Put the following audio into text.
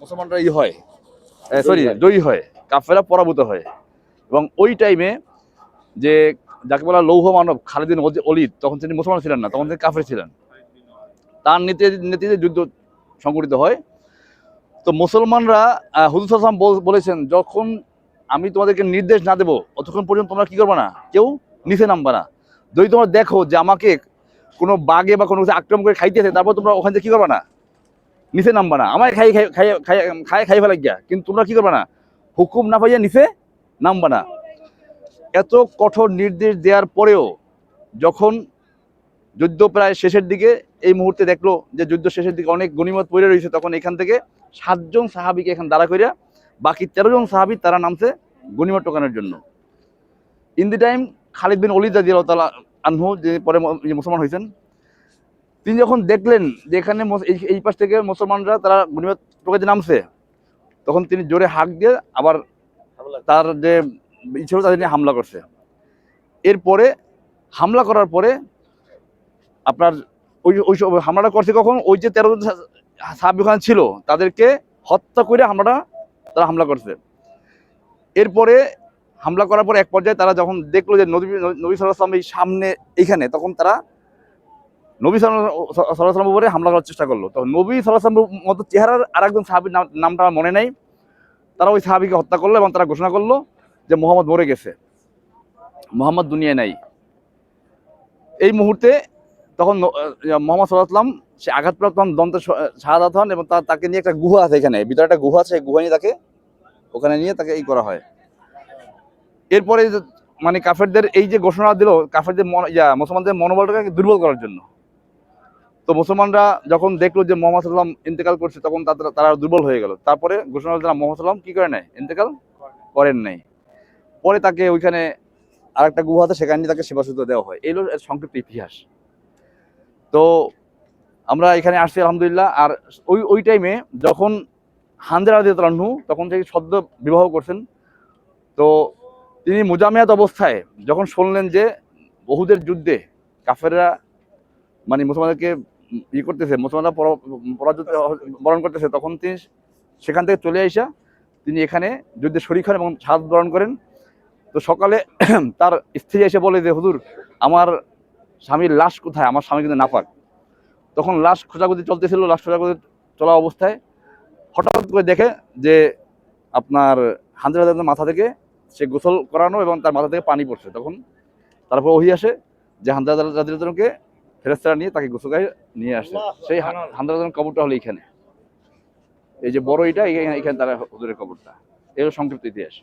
মুসলমানরা ই হয়। সরি জয়ী হয়। কাফেরা পরাভূত হয়। এবং ওই টাইমে যে যাকে বলা লৌহ মানব খালিদিন অলিদ তখন তিনি মুসলমান ছিলেন না তখন তিনি কাফের ছিলেন। তার নীতি নীতিতে যুদ্ধ সংঘটিত হয়। তো মুসলমানরা হুজুর সাল্লাম বলেছেন যখন আমি তোমাদেরকে নির্দেশ না দেবো অতক্ষণ পর্যন্ত তোমরা কি করবে না? কেউ নিচে নামবে না। যদি তোমরা দেখো যে আমাকে কোনো বাগে বা কোনো কিছু আক্রমণ করে খাইতেছে তারপর তোমরা ওখান থেকে কি করবে না? নিচে নামবা না। আমায় খাই খাই খাই খাই খাই খাই ফেলা গিয়া। কিন্তু তোমরা কি করবে না? হুকুম না পাইয়া নিচে নামবা না। এত কঠোর নির্দেশ দেওয়ার পরেও যখন যুদ্ধ প্রায় শেষের দিকে এই মুহূর্তে দেখল যে যুদ্ধ শেষের দিকে অনেক গণিমত পড়ে রয়েছে, তখন এখান থেকে সাতজন সাহাবিকে এখানে দাঁড়া করিয়া বাকি তেরো জন সাহাবি তারা নামছে গণিমত টোকানোর জন্য। In the time Khalid bin Walid দিয়ে তালা আনহু যে পরে মুসলমান হয়েছেন তিনি যখন দেখলেন যে এখানে এই- পাশ থেকে মুসলমানরা তারা গণিমত টোকাতে নামছে তখন তিনি জোরে হাঁক দিয়ে আবার তার যে ছিল তাদের নিয়ে হামলা করছে। এরপরে হামলা করার পরে আপনার ওই ওই সব হামলাটা করছে কখন? ওই যে তেরো জন সা- ছিল তাদেরকে হত্যা করে হামলাটা তারা হামলা করছে। এরপরে হামলা করার পর এক পর্যায়ে তারা যখন দেখল যে নবী নবী এই সামনে এইখানে তখন তারা নবী সাল্লাহামের উপরে হামলা করার চেষ্টা করল। তখন নবী সাল্লাহামের মতো চেহারার আর একজন সাহাবির নাম, নামটা আমার মনে নেই। তারা ওই সাহাবিকে হত্যা করল এবং তারা ঘোষণা করল যে মোহাম্মদ মরে গেছে। মোহাম্মদ দুনিয়ায় নাই। এই মুহূর্তে তখন মোহাম্মদ সাল্লাহাম সে আঘাতপ্রাপ্ত হন, দন্ত শাহাদাত হন এবং তার, তাকে নিয়ে একটা গুহা আছে এখানে। ভিতরে একটা গুহা আছে গুহা নিয়ে তাকে, ওখানে নিয়ে তাকে এই করা হয়। এরপরে মানে কাফেরদের এই যে ঘোষণা দিল, কাফেরদের মন- ইয়া মুসলমানদের মনোবলটাকে দুর্বল করার জন্য। তো মুসলমানরা যখন দেখল যে মোহাম্মদ সাল্লাম ইন্তেকাল করছে, তখন তারা দুর্বল হয়ে গেল। তারপরে ঘোষণা দিলাম মোহাম্মদ সাল্লাম কি করে নেয়? ইন্তেকাল করেন নাই। পরে তাকে ওইখানে আরেকটা গুহা আছে, সেখানে তাকে সেবা সুবিধা দেওয়া হয়। এই হলো সংক্ষিপ্ত ইতিহাস। তো আমরা এখানে আসছি, আলহামদুলিল্লাহ। আর ওই ওই টাইমে যখন হানজারা দিয়ে তালাহু তখন থেকে সদ্য বিবাহ করছেন। তো তিনি মুজামিয়াত অবস্থায় যখন শুনলেন যে বহুদের যুদ্ধে কাফেররা মানে মুসলমানদেরকে ই করতেছে, মুসলমানরা পরা- পরাজিত বরণ করতেছে, তখন তিনি সেখান থেকে চলে আসা তিনি এখানে যুদ্ধে শরিক হন এবং সাহায্য বরণ করেন। তো সকালে তার স্ত্রী এসে বলে যে, হুজুর, আমার স্বামীর লাশ কোথায়? আমার স্বামী কিন্তু নাপাক। তখন লাশ খোঁজাখুঁজি চলতেছিল, লাশ খোঁজাখুঁজি চলা অবস্থায় হঠাৎ করে দেখে যে, আপনার হান্দ্রাদের মাথা থেকে সে গোসল করানো এবং তার মাথা থেকে পানি পড়ছে। তখন তারপর ওহি আসে যে হান্দ্রাদারকে ফেরেস্তারা নিয়ে তাকে গোসল নিয়ে আসে। সেই হান্দারাজান কবরটা হলো এখানে এই যে বড় এটা এখানে তারা হুজুরের কবরটা। এর সংক্ষিপ্ত ইতিহাস।